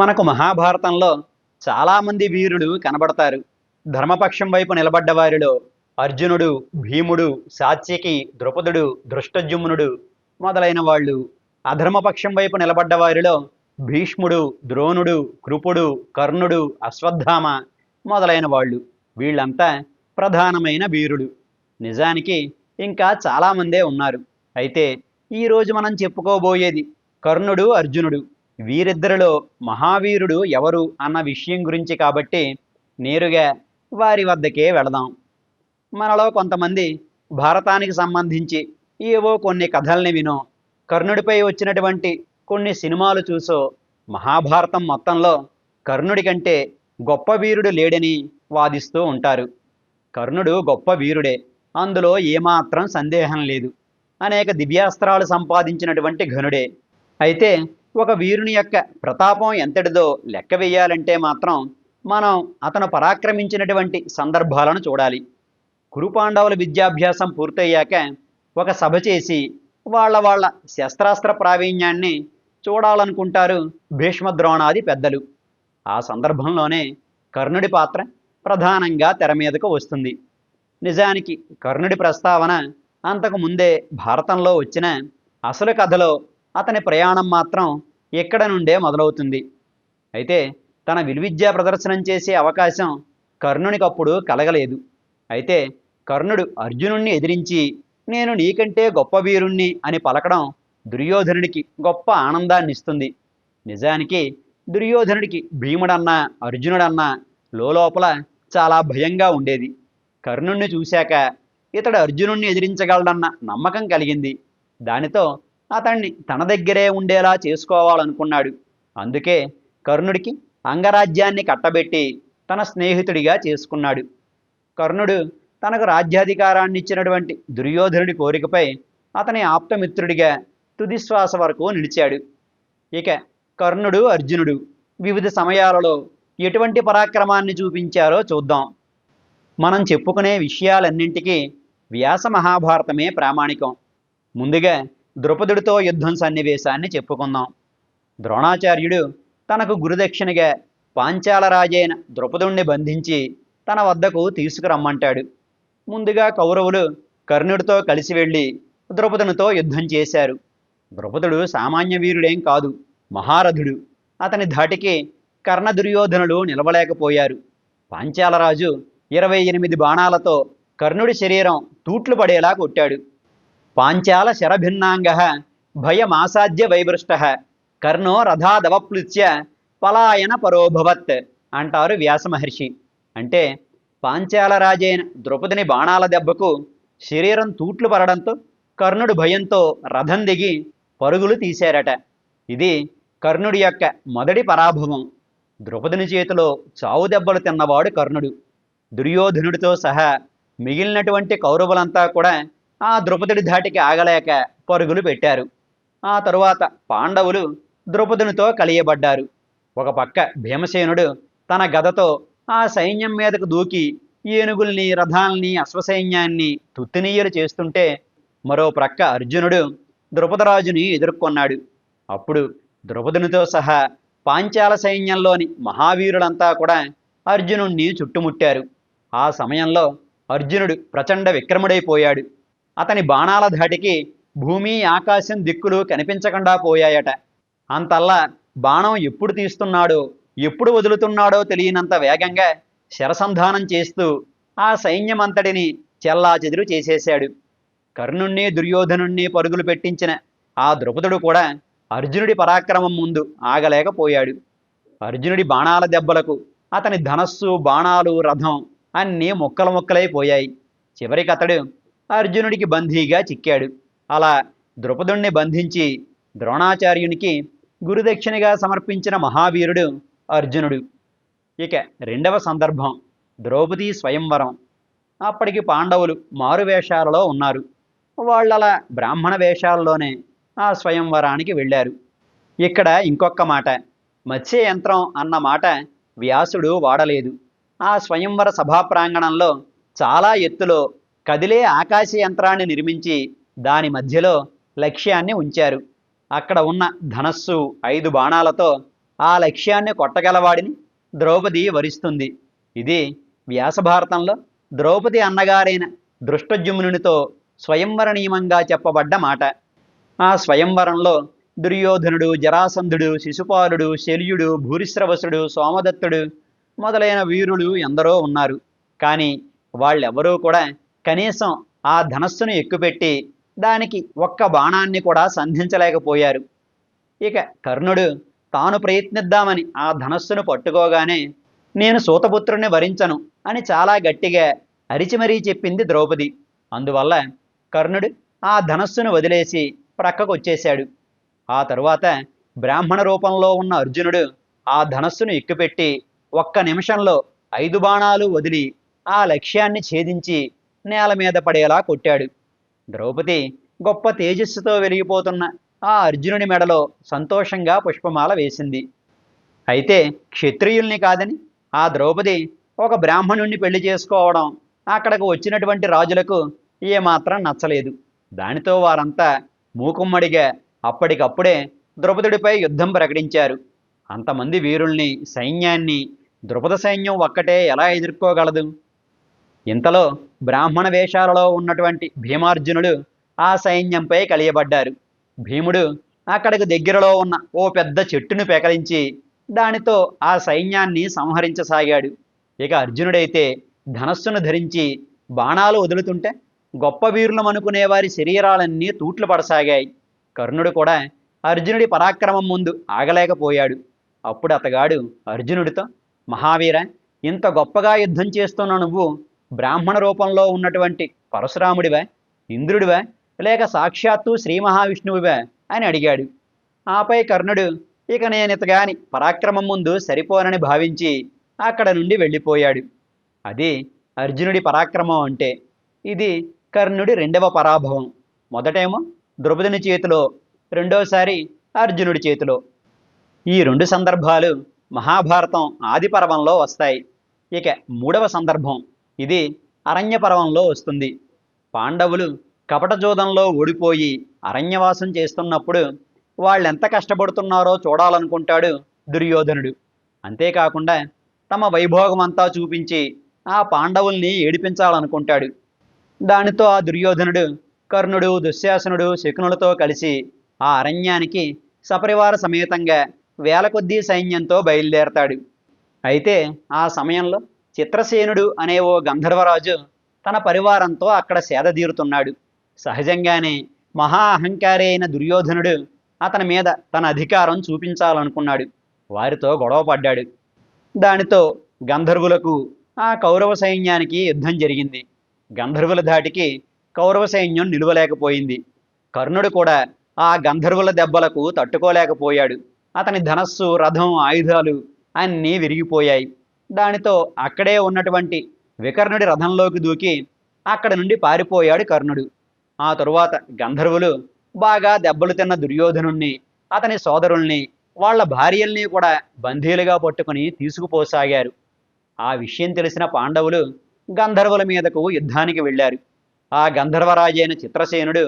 మనకు మహాభారతంలో చాలామంది వీరులు కనబడతారు. ధర్మపక్షం వైపు నిలబడ్డ వారిలో అర్జునుడు భీముడు సాత్యకి ద్రుపదుడు దృష్టజుమ్నుడు మొదలైన వాళ్ళు. అధర్మపక్షం వైపు నిలబడ్డ వారిలో భీష్ముడు ద్రోణుడు కృపుడు కర్ణుడు అశ్వత్థామ మొదలైన వాళ్ళు. వీళ్ళంతా ప్రధానమైన వీరుడు నిజానికి ఇంకా చాలామందే ఉన్నారు. అయితే ఈరోజు మనం చెప్పుకోబోయేది కర్ణుడు అర్జునుడు. వీరిద్దరిలో మహావీరుడు ఎవరు అన్న విషయం గురించి కాబట్టి నేరుగా వారి వద్దకే వెళదాం. మనలో కొంతమంది భారతానికి సంబంధించి ఏవో కొన్ని కథల్ని వినో కర్ణుడిపై వచ్చినటువంటి కొన్ని సినిమాలు చూసో మహాభారతం మొత్తంలో కర్ణుడి కంటే గొప్ప వీరుడు లేడని వాదిస్తూ ఉంటారు. కర్ణుడు గొప్ప వీరుడే అందులో ఏమాత్రం సందేహం లేదు. అనేక దివ్యాస్త్రాలు సంపాదించినటువంటి ఘనుడే. అయితే ఒక వీరుని యొక్క ప్రతాపం ఎంతటిదో లెక్క వేయాలంటే మాత్రం మనం అతను పరాక్రమించినటువంటి సందర్భాలను చూడాలి. కురుపాండవుల విద్యాభ్యాసం పూర్తయ్యాక ఒక సభ చేసి వాళ్ళ వాళ్ళ శస్త్రాస్త్ర ప్రావీణ్యాన్ని చూడాలనుకుంటారు భీష్మద్రోణాది పెద్దలు. ఆ సందర్భంలోనే కర్ణుడి పాత్ర ప్రధానంగా తెర మీదకు వస్తుంది. నిజానికి కర్ణుడి ప్రస్తావన అంతకు ముందే భారతంలో వచ్చిన అసలు కథలో అతని ప్రయాణం మాత్రం ఇక్కడ నుండే మొదలవుతుంది. అయితే తన విలువిద్యా ప్రదర్శనం చేసే అవకాశం కర్ణునికి అప్పుడు కలగలేదు. అయితే కర్ణుడు అర్జునుణ్ణి ఎదిరించి నేను నీకంటే గొప్ప వీరుణ్ణి అని పలకడం దుర్యోధనుడికి గొప్ప ఆనందాన్ని ఇస్తుంది నిజానికి దుర్యోధనుడికి భీముడన్నా అర్జునుడన్నా లోపల చాలా భయంగా ఉండేది. కర్ణుణ్ణి చూశాక ఇతడు అర్జునుణ్ణి ఎదిరించగలడన్న నమ్మకం కలిగింది. దానితో అతన్ని తన దగ్గరే ఉండేలా చేసుకోవాలనుకున్నాడు. అందుకే కర్ణుడికి అంగరాజ్యాన్ని కట్టబెట్టి తన స్నేహితుడిగా చేసుకున్నాడు. కర్ణుడు తనకు రాజ్యాధికారాన్ని ఇచ్చినటువంటి దుర్యోధనుడి కోరికపై అతని ఆప్తమిత్రుడిగా తుదిశ్వాస వరకు నిలిచాడు. ఇక కర్ణుడు అర్జునుడు వివిధ సమయాలలో ఎటువంటి పరాక్రమాన్ని చూపించారో చూద్దాం. మనం చెప్పుకునే విషయాలన్నింటికీ వ్యాస మహాభారతమే ప్రామాణికం. ముందుగా ద్రుపదుడితో యుద్ధం సన్నివేశాన్ని చెప్పుకుందాం. ద్రోణాచార్యుడు తనకు గురుదక్షిణగా పాంచాలరాజైన ద్రుపదుణ్ణి బంధించి తన వద్దకు తీసుకురమ్మంటాడు. ముందుగా కౌరవులు కర్ణుడితో కలిసి వెళ్ళి ద్రుపదునితో యుద్ధం చేశారు. ద్రుపదుడు సామాన్య వీరుడేం కాదు మహారథుడు. అతని ధాటికి కర్ణ దుర్యోధనులు నిలవలేకపోయారు. పాంచాలరాజు ఇరవై ఎనిమిది బాణాలతో కర్ణుడి శరీరం తూట్లు పడేలా కొట్టాడు. పాంచాల శరభిన్నాంగ భయమాసాధ్య వైభృష్ట కర్ణో రథాదవప్లుత్య పలాయన పరోభవత్ అంటారు వ్యాసమహర్షి అంటే పాంచాల రాజైన ద్రౌపదిని బాణాల దెబ్బకు శరీరం తూట్లు పడడంతో కర్ణుడు భయంతో రథం దిగి పరుగులు తీశారట. ఇది కర్ణుడి యొక్క మొదటి పరాభవం. ద్రౌపదిని చేతిలో చావు దెబ్బలు తిన్నవాడు కర్ణుడు. దుర్యోధనుడితో సహా మిగిలినటువంటి కౌరవులంతా కూడా ఆ ద్రౌపదుడి ధాటికి ఆగలేక పరుగులు పెట్టారు. ఆ తరువాత పాండవులు ద్రౌపదునితో కలియబడ్డారు. ఒక పక్క భీమసేనుడు తన గదతో ఆ సైన్యం మీదకు దూకి ఏనుగుల్ని రథాల్ని అశ్వసైన్యాన్ని తుత్తినీయలు చేస్తుంటే మరో ప్రక్క అర్జునుడు ద్రుపదరాజుని ఎదుర్కొన్నాడు. అప్పుడు ద్రుపదునితో సహా పాంచాల సైన్యంలోని మహావీరులంతా కూడా అర్జునుణ్ణి చుట్టుముట్టారు. ఆ సమయంలో అర్జునుడు ప్రచండ విక్రముడైపోయాడు. అతని బాణాల ధాటికి భూమి ఆకాశం దిక్కులు కనిపించకుండా పోయాయట. అంతల్లా బాణం ఎప్పుడు తీస్తున్నాడో ఎప్పుడు వదులుతున్నాడో తెలియనంత వేగంగా శరసంధానం చేస్తూ ఆ సైన్యమంతటిని చెల్లా చెదురు చేసేశాడు. కర్ణుణ్ణి దుర్యోధనుణ్ణి పరుగులు పెట్టించిన ఆ ద్రుపదుడు కూడా అర్జునుడి పరాక్రమం ముందు ఆగలేకపోయాడు. అర్జునుడి బాణాల దెబ్బలకు అతని ధనస్సు బాణాలు రథం అన్నీ ముక్కలు ముక్కలైపోయాయి చివరికి అతడు అర్జునుడికి బందీగా చిక్కాడు. అలా ద్రుపదుణ్ణి బంధించి ద్రోణాచార్యునికి గురుదక్షిణగా సమర్పించిన మహావీరుడు అర్జునుడు. ఇక రెండవ సందర్భం ద్రౌపదీ స్వయంవరం. అప్పటికి పాండవులు మారు వేషాలలో ఉన్నారు. వాళ్ళలా బ్రాహ్మణ వేషాల్లోనే ఆ స్వయంవరానికి వెళ్ళారు. ఇక్కడ ఇంకొక మాట మత్స్య యంత్రం అన్న మాట వ్యాసుడు వాడలేదు. ఆ స్వయంవర సభా ప్రాంగణంలో చాలా ఎత్తులో కదిలే ఆకాశ యంత్రాన్ని నిర్మించి దాని మధ్యలో లక్ష్యాన్ని ఉంచారు. అక్కడ ఉన్న ధనస్సు ఐదు బాణాలతో ఆ లక్ష్యాన్ని కొట్టగలవాడిని ద్రౌపది వరిస్తుంది. ఇది వ్యాసభారతంలో ద్రౌపది అన్నగారైన దృష్టజుమ్నునితో స్వయంవర నియమంగా చెప్పబడ్డ మాట. ఆ స్వయంవరంలో దుర్యోధనుడు జరాసంధుడు శిశుపాలుడు శల్యుడు భూరిశ్రవసుడు సోమదత్తుడు మొదలైన వీరులు ఎందరో ఉన్నారు. కానీ వాళ్ళెవరూ కూడా కనీసం ఆ ధనస్సును ఎక్కుపెట్టి దానికి ఒక్క బాణాన్ని కూడా సంధించలేకపోయారు. ఇక కర్ణుడు తాను ప్రయత్నిద్దామని ఆ ధనస్సును పట్టుకోగానే నేను సూతపుత్రుని వరించను అని చాలా గట్టిగా అరిచిమరీ చెప్పింది ద్రౌపది. అందువల్ల కర్ణుడు ఆ ధనస్సును వదిలేసి ప్రక్కకు వచ్చేశాడు ఆ తరువాత బ్రాహ్మణ రూపంలో ఉన్న అర్జునుడు ఆ ధనస్సును ఎక్కుపెట్టి ఒక్క నిమిషంలో ఐదు బాణాలు వదిలి ఆ లక్ష్యాన్ని ఛేదించి నేల మీద పడేలా కొట్టాడు. ద్రౌపది గొప్ప తేజస్సుతో వెలిగిపోతున్న ఆ అర్జునుని మెడలో సంతోషంగా పుష్పమాల వేసింది. అయితే క్షత్రియుల్ని కాదని ఆ ద్రౌపది ఒక బ్రాహ్మణుణ్ణి పెళ్ళి చేసుకోవడం అక్కడకు వచ్చినటువంటి రాజులకు ఏమాత్రం నచ్చలేదు. దానితో వారంతా మూకుమ్మడిగా అప్పటికప్పుడే ద్రౌపదుడిపై యుద్ధం ప్రకటించారు. అంతమంది వీరుల్ని సైన్యాన్ని ద్రుపద సైన్యం ఒక్కటే ఎలా ఎదుర్కోగలదు? ఇంతలో బ్రాహ్మణ వేషాలలో ఉన్నటువంటి భీమార్జునుడు ఆ సైన్యంపై కలియబడ్డారు. భీముడు అక్కడికి దగ్గరలో ఉన్న ఓ పెద్ద చెట్టును పెకలించి దానితో ఆ సైన్యాన్ని సంహరించసాగాడు. ఇక అర్జునుడైతే ధనస్సును ధరించి బాణాలు వదులుతుంటే గొప్ప వీరులం అనుకునే వారి శరీరాలన్నీ తూట్లు పడసాగాయి. కర్ణుడు కూడా అర్జునుడి పరాక్రమం ముందు ఆగలేకపోయాడు. అప్పుడు అతగాడు అర్జునుడితో మహావీర ఇంత గొప్పగా యుద్ధం చేస్తున్న నువ్వు బ్రాహ్మణ రూపంలో ఉన్నటువంటి పరశురాముడివా ఇంద్రుడివా లేక సాక్షాత్తు శ్రీ మహావిష్ణువువా అని అడిగాడు. ఆపై కర్ణుడు ఇక నేనితగాని పరాక్రమం ముందు సరిపోనని భావించి అక్కడ నుండి వెళ్ళిపోయాడు. అది అర్జునుడి పరాక్రమం అంటే ఇది కర్ణుడి రెండవ పరాభవం. మొదటేమో ద్రౌపదుని చేతిలో రెండోసారి అర్జునుడి చేతిలో. ఈ రెండు సందర్భాలు మహాభారతం ఆది పర్వంలో వస్తాయి. ఇక మూడవ సందర్భం. ఇది అరణ్యపర్వంలో వస్తుంది. పాండవులు కపటజోదంలో ఓడిపోయి అరణ్యవాసం చేస్తున్నప్పుడు వాళ్ళెంత కష్టపడుతున్నారో చూడాలనుకుంటాడు దుర్యోధనుడు. అంతేకాకుండా తమ వైభోగం అంతా చూపించి ఆ పాండవుల్ని ఏడిపించాలనుకుంటాడు. దానితో ఆ దుర్యోధనుడు కర్ణుడు దుశ్శాసనుడు శకునులతో కలిసి ఆ అరణ్యానికి సపరివార సమేతంగా వేల కొద్దీ సైన్యంతో బయలుదేరతాడు. అయితే ఆ సమయంలో చిత్రసేనుడు అనే ఓ గంధర్వరాజు తన పరివారంతో అక్కడ సేదదీరుతున్నాడు సహజంగానే మహా అహంకారి అయిన దుర్యోధనుడు అతని మీద తన అధికారం చూపించాలనుకున్నాడు. వారితో గొడవ పడ్డాడు. దానితో గంధర్వులకు ఆ కౌరవ సైన్యానికి యుద్ధం జరిగింది. గంధర్వుల ధాటికి కౌరవ సైన్యం నిలువలేకపోయింది. కర్ణుడు కూడా ఆ గంధర్వుల దెబ్బలకు తట్టుకోలేకపోయాడు. అతని ధనస్సు రథం ఆయుధాలు అన్నీ విరిగిపోయాయి. దానితో అక్కడే ఉన్నటువంటి వికర్ణుడి రథంలోకి దూకి అక్కడ నుండి పారిపోయాడు కర్ణుడు. ఆ తరువాత గంధర్వులు బాగా దెబ్బలు తిన్న దుర్యోధనుణ్ణి అతని సోదరుల్ని వాళ్ళ భార్యల్ని కూడా బందీలుగా పట్టుకుని తీసుకుపోసాగారు. ఆ విషయం తెలిసిన పాండవులు గంధర్వుల మీదకు యుద్ధానికి వెళ్ళారు. ఆ గంధర్వరాజైన చిత్రసేనుడు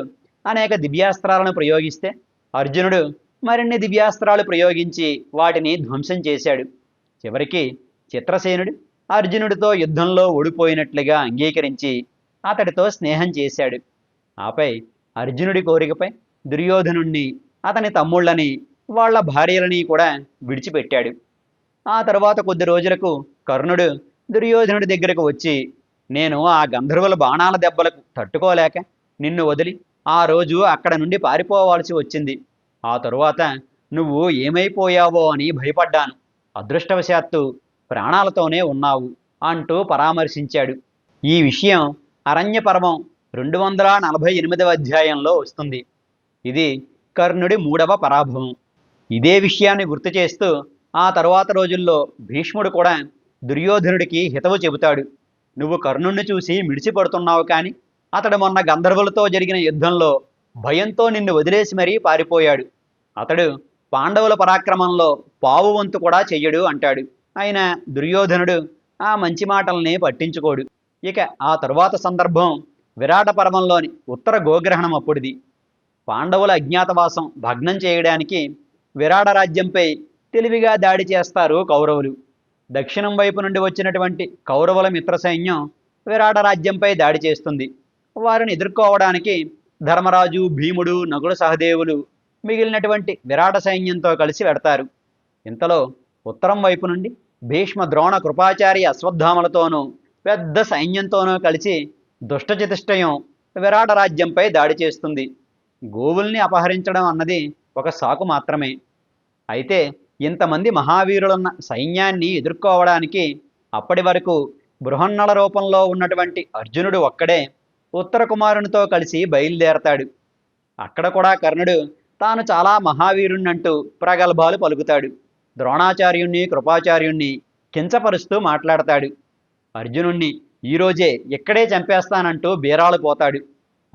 అనేక దివ్యాస్త్రాలను ప్రయోగిస్తే అర్జునుడు మరిన్ని దివ్యాస్త్రాలు ప్రయోగించి వాటిని ధ్వంసం చేశాడు. చివరికి చిత్రసేనుడు అర్జునుడితో యుద్ధంలో ఓడిపోయినట్లుగా అంగీకరించి అతడితో స్నేహం చేశాడు. ఆపై అర్జునుడి కోరికపై దుర్యోధనుణ్ణి అతని తమ్ముళ్ళని వాళ్ళ భార్యలని కూడా విడిచిపెట్టాడు. ఆ తర్వాత కొద్ది రోజులకు కర్ణుడు దుర్యోధనుడి దగ్గరకు వచ్చి నేను ఆ గంధర్వుల బాణాల దెబ్బలకు తట్టుకోలేక నిన్ను వదిలి ఆ రోజు అక్కడ నుండి పారిపోవాల్సి వచ్చింది. ఆ తరువాత నువ్వు ఏమైపోయావో అని భయపడ్డాను. అదృష్టవశాత్తు ప్రాణాలతోనే ఉన్నావు అంటూ పరామర్శించాడు. ఈ విషయం అరణ్యపర్వం రెండు వందల నలభై ఎనిమిదవ అధ్యాయంలో వస్తుంది. ఇది కర్ణుడి మూడవ పరాభవం. ఇదే విషయాన్ని గుర్తు చేస్తూ ఆ తరువాత రోజుల్లో భీష్ముడు కూడా దుర్యోధనుడికి హితవు చెబుతాడు. నువ్వు కర్ణుణ్ణి చూసి మిడిచిపడుతున్నావు కానీ అతడు మొన్న గంధర్వులతో జరిగిన యుద్ధంలో భయంతో నిన్ను వదిలేసి మరీ పారిపోయాడు. అతడు పాండవుల పరాక్రమంలో పావు వంతు కూడా చెయ్యడు అంటాడు. ఆయన దుర్యోధనుడు ఆ మంచి మాటల్ని పట్టించుకోడు. ఇక ఆ తరువాత సందర్భం విరాట పర్వంలోని ఉత్తర గోగ్రహణం అప్పుడిది. పాండవుల అజ్ఞాతవాసం భగ్నం చేయడానికి విరాట రాజ్యంపై తెలివిగా దాడి చేస్తారు కౌరవులు. దక్షిణం వైపు నుండి వచ్చినటువంటి కౌరవుల మిత్ర సైన్యం విరాట రాజ్యంపై దాడి చేస్తుంది. వారిని ఎదుర్కోవడానికి ధర్మరాజు భీముడు నగుడు సహదేవులు మిగిలినటువంటి విరాట సైన్యంతో కలిసి వెడతారు. ఇంతలో ఉత్తరం వైపు నుండి భీష్మ ద్రోణ కృపాచారి అశ్వత్థామలతోనూ పెద్ద సైన్యంతోనూ కలిసి దుష్టచతుష్టయం విరాట రాజ్యంపై దాడి చేస్తుంది. గోవుల్ని అపహరించడం అన్నది ఒక సాకు మాత్రమే. అయితే ఇంతమంది మహావీరులున్న సైన్యాన్ని ఎదుర్కోవడానికి అప్పటి వరకు బృహన్నల రూపంలో ఉన్నటువంటి అర్జునుడు ఒక్కడే ఉత్తర కుమారునితో కలిసి బయలుదేరతాడు. అక్కడ కూడా కర్ణుడు తాను చాలా మహావీరుణ్ణంటూ ప్రగల్భాలు పలుకుతాడు. ద్రోణాచార్యుణ్ణి కృపాచార్యుణ్ణి కించపరుస్తూ మాట్లాడతాడు. అర్జునుణ్ణి ఈరోజే ఇక్కడే చంపేస్తానంటూ బీరాలు పోతాడు.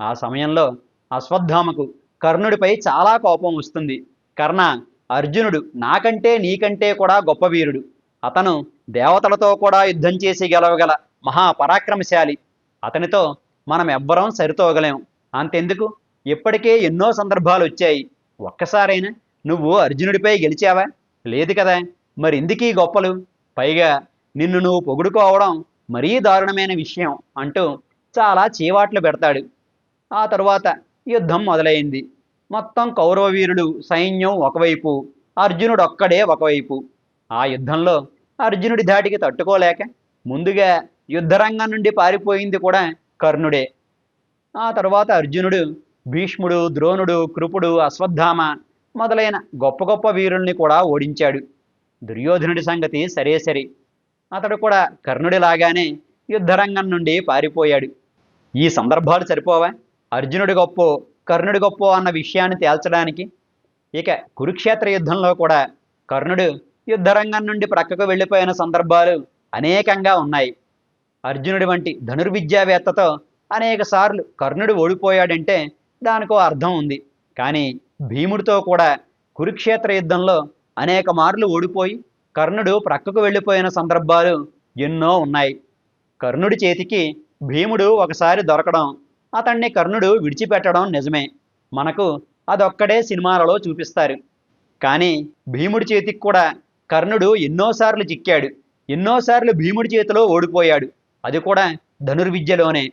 ఆ సమయంలో అశ్వత్థామకు కర్ణుడిపై చాలా కోపం వస్తుంది. కర్ణ అర్జునుడు నాకంటే నీకంటే కూడా గొప్ప వీరుడు. అతను దేవతలతో కూడా యుద్ధం చేసి గెలవగల మహాపరాక్రమశాలి. అతనితో మనం ఎవ్వరం సరితోగలేం. అంతెందుకు? ఇప్పటికే ఎన్నో సందర్భాలు వచ్చాయి. ఒక్కసారైనా నువ్వు అర్జునుడిపై గెలిచావా? లేదు కదా. మరి ఎందుకీ గొప్పలు? పైగా నిన్ను నువ్వు పొగుడుకోవడం మరీ దారుణమైన విషయం అంటూ చాలా చీవాట్లు పెడతాడు. ఆ తర్వాత యుద్ధం మొదలైంది. మొత్తం కౌరవ వీరుడు సైన్యం ఒకవైపు అర్జునుడు ఒక్కడే ఒకవైపు. ఆ యుద్ధంలో అర్జునుడి ధాటికి తట్టుకోలేక ముందుగా యుద్ధరంగం నుండి పారిపోయింది కూడా కర్ణుడే. ఆ తర్వాత అర్జునుడు భీష్ముడు ద్రోణుడు కృపుడు అశ్వత్థామ మొదలైన గొప్ప గొప్ప వీరుల్ని కూడా ఓడించాడు. దుర్యోధనుడి సంగతి సరే సరి. అతడు కూడా కర్ణుడిలాగానే యుద్ధరంగం నుండి పారిపోయాడు. ఈ సందర్భాలు సరిపోవా? అర్జునుడి గొప్పో కర్ణుడి గొప్ప అన్న విషయాన్ని తేల్చడానికి? ఇక కురుక్షేత్ర యుద్ధంలో కూడా కర్ణుడు యుద్ధరంగం నుండి ప్రక్కకు వెళ్ళిపోయిన సందర్భాలు అనేకంగా ఉన్నాయి. అర్జునుడి వంటి ధనుర్విద్యావేత్తతో అనేక సార్లు కర్ణుడు ఓడిపోయాడంటే దానికో అర్థం ఉంది. కానీ భీముడితో కూడా కురుక్షేత్ర యుద్ధంలో అనేక మార్లు ఓడిపోయి కర్ణుడు ప్రక్కకు వెళ్ళిపోయిన సందర్భాలు ఎన్నో ఉన్నాయి. కర్ణుడి చేతికి భీముడు ఒకసారి దొరకడం అతన్ని కర్ణుడు విడిచిపెట్టడం నిజమే. మనకు అదొక్కడే సినిమాలలో చూపిస్తారు. కానీ భీముడి చేతికి కూడా కర్ణుడు ఎన్నోసార్లు చిక్కాడు ఎన్నోసార్లు భీముడి చేతిలో ఓడిపోయాడు. అది కూడా ధనుర్విద్యలోనే.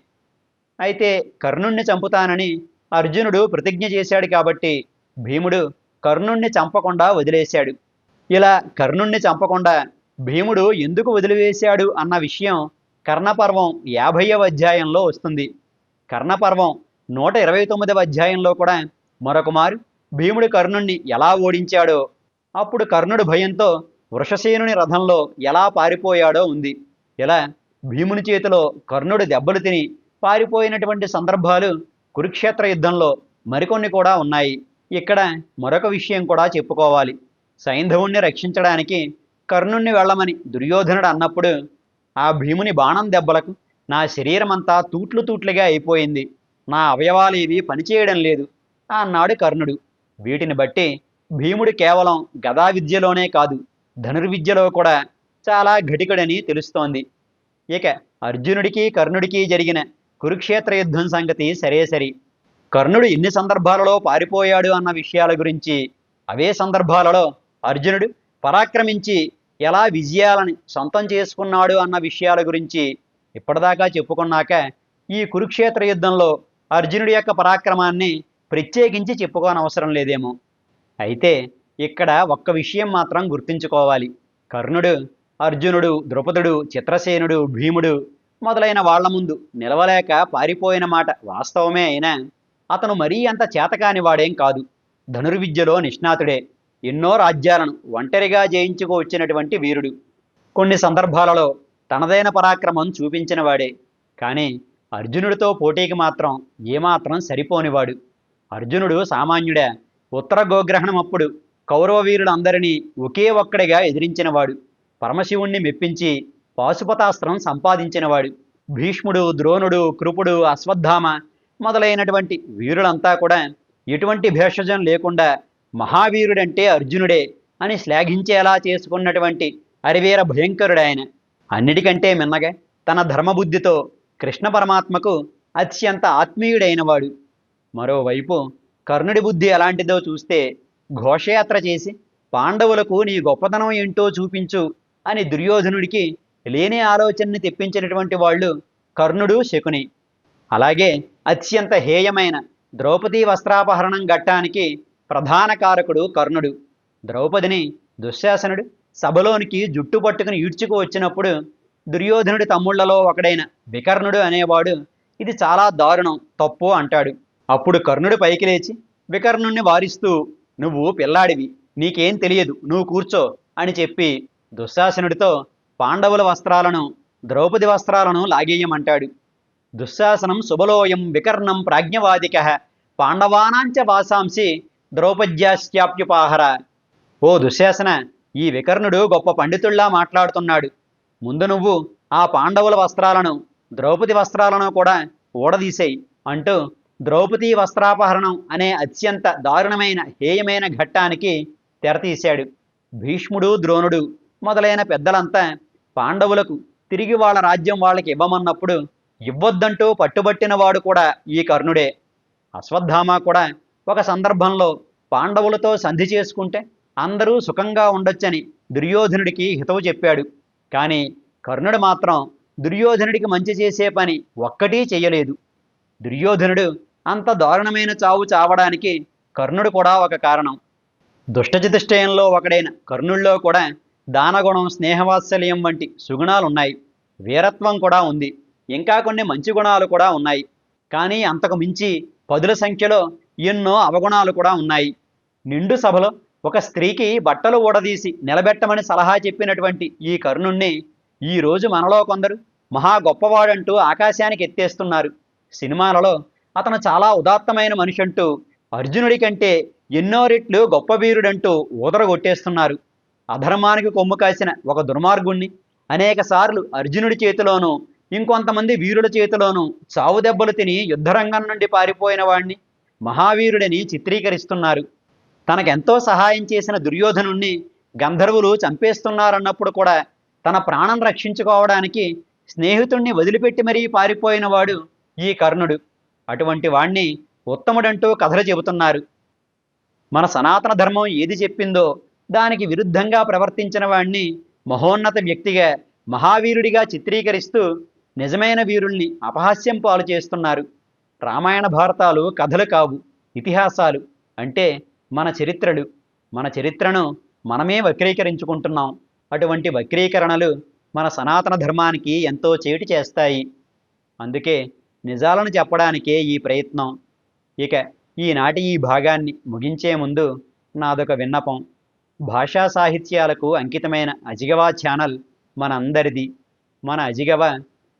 అయితే కర్ణుణ్ణి చంపుతానని అర్జునుడు ప్రతిజ్ఞ చేశాడు కాబట్టి భీముడు కర్ణుణ్ణి చంపకుండా వదిలేశాడు. ఇలా కర్ణుణ్ణి చంపకుండా భీముడు ఎందుకు వదిలివేశాడు అన్న విషయం కర్ణపర్వం యాభైవ అధ్యాయంలో వస్తుంది. కర్ణపర్వం నూట ఇరవై తొమ్మిదవ అధ్యాయంలో కూడా మరొకమారు భీముడు కర్ణుణ్ణి ఎలా ఓడించాడో అప్పుడు కర్ణుడు భయంతో వృషసేనుని రథంలో ఎలా పారిపోయాడో ఉంది. ఇలా భీముని చేతిలో కర్ణుడు దెబ్బలు తిని పారిపోయినటువంటి సందర్భాలు కురుక్షేత్ర యుద్ధంలో మరికొన్ని కూడా ఉన్నాయి. ఇక్కడ మరొక విషయం కూడా చెప్పుకోవాలి. సైంధవుణ్ణి రక్షించడానికి కర్ణుణ్ణి వెళ్ళమని దుర్యోధనుడు అన్నప్పుడు ఆ భీముని బాణం దెబ్బలకు నా శరీరమంతా తూట్లు తూట్లుగా అయిపోయింది. నా అవయవాలేవి పనిచేయడం లేదు. అన్నాడు కర్ణుడు. వీటిని బట్టి భీముడు కేవలం గదా విద్యలోనే కాదు ధనుర్విద్యలో కూడా చాలా ఘటికుడని తెలుస్తోంది. ఇక అర్జునుడికి కర్ణుడికి జరిగిన కురుక్షేత్ర యుద్ధం సంగతి సరే సరి కర్ణుడు ఎన్ని సందర్భాలలో పారిపోయాడు అన్న విషయాల గురించి అవే సందర్భాలలో అర్జునుడు పరాక్రమించి ఎలా విజయాలని సొంతం చేసుకున్నాడు అన్న విషయాల గురించి ఇప్పటిదాకా చెప్పుకున్నాక ఈ కురుక్షేత్ర యుద్ధంలో అర్జునుడి యొక్క పరాక్రమాన్ని ప్రత్యేకించి చెప్పుకోనవసరం లేదేమో. అయితే ఇక్కడ ఒక్క విషయం మాత్రం గుర్తుంచుకోవాలి. కర్ణుడు అర్జునుడు ద్రుపదుడు చిత్రసేనుడు భీముడు మొదలైన వాళ్ళ ముందు నిలవలేక పారిపోయిన మాట వాస్తవమే అయినా అతను మరీ అంత చేతకాని వాడేం కాదు. ధనుర్విద్యలో నిష్ణాతుడే. ఎన్నో రాజ్యాలను ఒంటరిగా జయించుకు వచ్చినటువంటి వీరుడు. కొన్ని సందర్భాలలో తనదైన పరాక్రమం చూపించిన వాడే. కానీ అర్జునుడితో పోటీకి మాత్రం ఏమాత్రం సరిపోనివాడు. అర్జునుడు సామాన్యుడే. ఉత్తర గోగ్రహణం అప్పుడు కౌరవ వీరులందరినీ ఒకే ఒక్కడిగా ఎదిరించినవాడు. పరమశివుణ్ణి మెప్పించి పాశుపతాస్త్రం సంపాదించినవాడు. భీష్ముడు ద్రోణుడు కృపుడు అశ్వత్థామ మొదలైనటువంటి వీరులంతా కూడా ఎటువంటి భేషజం లేకుండా మహావీరుడంటే అర్జునుడే అని శ్లాఘించేలా చేసుకున్నటువంటి అరివీర భయంకరుడాయన అన్నిటికంటే మిన్నగా తన ధర్మబుద్ధితో కృష్ణ పరమాత్మకు అత్యంత ఆత్మీయుడైనవాడు మరోవైపు కర్ణుడి బుద్ధి ఎలాంటిదో చూస్తే ఘోషయాత్ర చేసి పాండవులకు నీ గొప్పతనం ఏంటో చూపించు అని దుర్యోధనుడికి లేని ఆలోచనని తెప్పించినటువంటి వాళ్ళు కర్ణుడు శకుని. అలాగే అత్యంత హేయమైన ద్రౌపదీ వస్త్రాపహరణం ఘట్టానికి ప్రధాన కారకుడు కర్ణుడు. ద్రౌపదిని దుశ్శాసనుడు సభలోనికి జుట్టు పట్టుకుని ఈడ్చుకు వచ్చినప్పుడు దుర్యోధనుడి తమ్ముళ్ళలో ఒకడైన వికర్ణుడు అనేవాడు ఇది చాలా దారుణం తప్పు అంటాడు. అప్పుడు కర్ణుడు పైకి లేచి వికర్ణుణ్ణి వారిస్తూ నువ్వు పిల్లాడివి నీకేం తెలియదు నువ్వు కూర్చో అని చెప్పి దుశ్శాసనుడితో పాండవుల వస్త్రాలను ద్రౌపది వస్త్రాలను లాగేయమంటాడు. దుశ్శాసనం శుభలోయం వికర్ణం ప్రాజ్ఞవాదిక. పాండవానాంచ వాసాంసి ద్రౌపద్యాశ్చాప్యుపాహర ఓ దుశ్శాసన ఈ వికర్ణుడు గొప్ప పండితుల్లా మాట్లాడుతున్నాడు. ముందు నువ్వు ఆ పాండవుల వస్త్రాలను ద్రౌపది వస్త్రాలను కూడా ఊడదీసేయి అంటూ ద్రౌపది వస్త్రాపహరణం అనే అత్యంత దారుణమైన హేయమైన ఘట్టానికి తెరతీశాడు. భీష్ముడు ద్రోణుడు మొదలైన పెద్దలంతా పాండవులకు తిరిగి వాళ్ళ రాజ్యం వాళ్ళకి ఇవ్వమన్నప్పుడు ఇవ్వొద్దంటూ పట్టుబట్టిన వాడు కూడా ఈ కర్ణుడే. అశ్వత్థామ కూడా ఒక సందర్భంలో పాండవులతో సంధి చేసుకుంటే అందరూ సుఖంగా ఉండొచ్చని దుర్యోధనుడికి హితవు చెప్పాడు. కానీ కర్ణుడు మాత్రం దుర్యోధనుడికి మంచి చేసే పని ఒక్కటీ చేయలేదు. దుర్యోధనుడు అంత దారుణమైన చావు చావడానికి కర్ణుడు కూడా ఒక కారణం. దుష్టచతుష్టయంలో ఒకడైన కర్ణుల్లో కూడా దానగుణం స్నేహవాత్సల్యం వంటి సుగుణాలున్నాయి. వీరత్వం కూడా ఉంది. ఇంకా కొన్ని మంచి గుణాలు కూడా ఉన్నాయి. కానీ అంతకు మించి పదుల సంఖ్యలో ఎన్నో అవగుణాలు కూడా ఉన్నాయి. నిండు సభలో ఒక స్త్రీకి బట్టలు ఊడదీసి నిలబెట్టమని సలహా చెప్పినటువంటి ఈ కరుణుణ్ణి ఈ రోజు మనలో కొందరు మహా గొప్పవాడంటూ ఆకాశానికి ఎత్తేస్తున్నారు. సినిమాలలో అతను చాలా ఉదాత్తమైన మనిషి అంటూ అర్జునుడి కంటే ఎన్నో రెట్లు గొప్ప వీరుడంటూ ఊదరగొట్టేస్తున్నారు. అధర్మానికి కొమ్ము కాసిన ఒక దుర్మార్గుణ్ణి అనేకసార్లు అర్జునుడి చేతిలోనూ ఇంకొంతమంది వీరుల చేతిలోనూ చావు దెబ్బలు తిని యుద్ధరంగం నుండి పారిపోయిన వాణ్ణి మహావీరుడని చిత్రీకరిస్తున్నారు. తనకెంతో సహాయం చేసిన దుర్యోధనుణ్ణి గంధర్వులు చంపేస్తున్నారన్నప్పుడు కూడా తన ప్రాణం రక్షించుకోవడానికి స్నేహితుణ్ణి వదిలిపెట్టి మరీ పారిపోయినవాడు ఈ కర్ణుడు. అటువంటి వాణ్ణి ఉత్తముడంటూ కథలు చెబుతున్నారు. మన సనాతన ధర్మం ఏది చెప్పిందో దానికి విరుద్ధంగా ప్రవర్తించిన వాణ్ణి మహోన్నత వ్యక్తిగా మహావీరుడిగా చిత్రీకరిస్తూ నిజమైన వీరుల్ని అపహాస్యం పాలు చేస్తున్నారు. రామాయణ భారతాలు కథలు కావు ఇతిహాసాలు అంటే మన చరిత్రలు. మన చరిత్రను మనమే వక్రీకరించుకుంటున్నాం. అటువంటి వక్రీకరణలు మన సనాతన ధర్మానికి ఎంతో చేటు చేస్తాయి. అందుకే నిజాలను చెప్పడానికే ఈ ప్రయత్నం. ఇక ఈనాటి ఈ భాగాన్ని ముగించే ముందు నాదొక విన్నపం. భాషా సాహిత్యాలకు అంకితమైన అజిగవా ఛానల్ మనందరిది. మన అజిగవ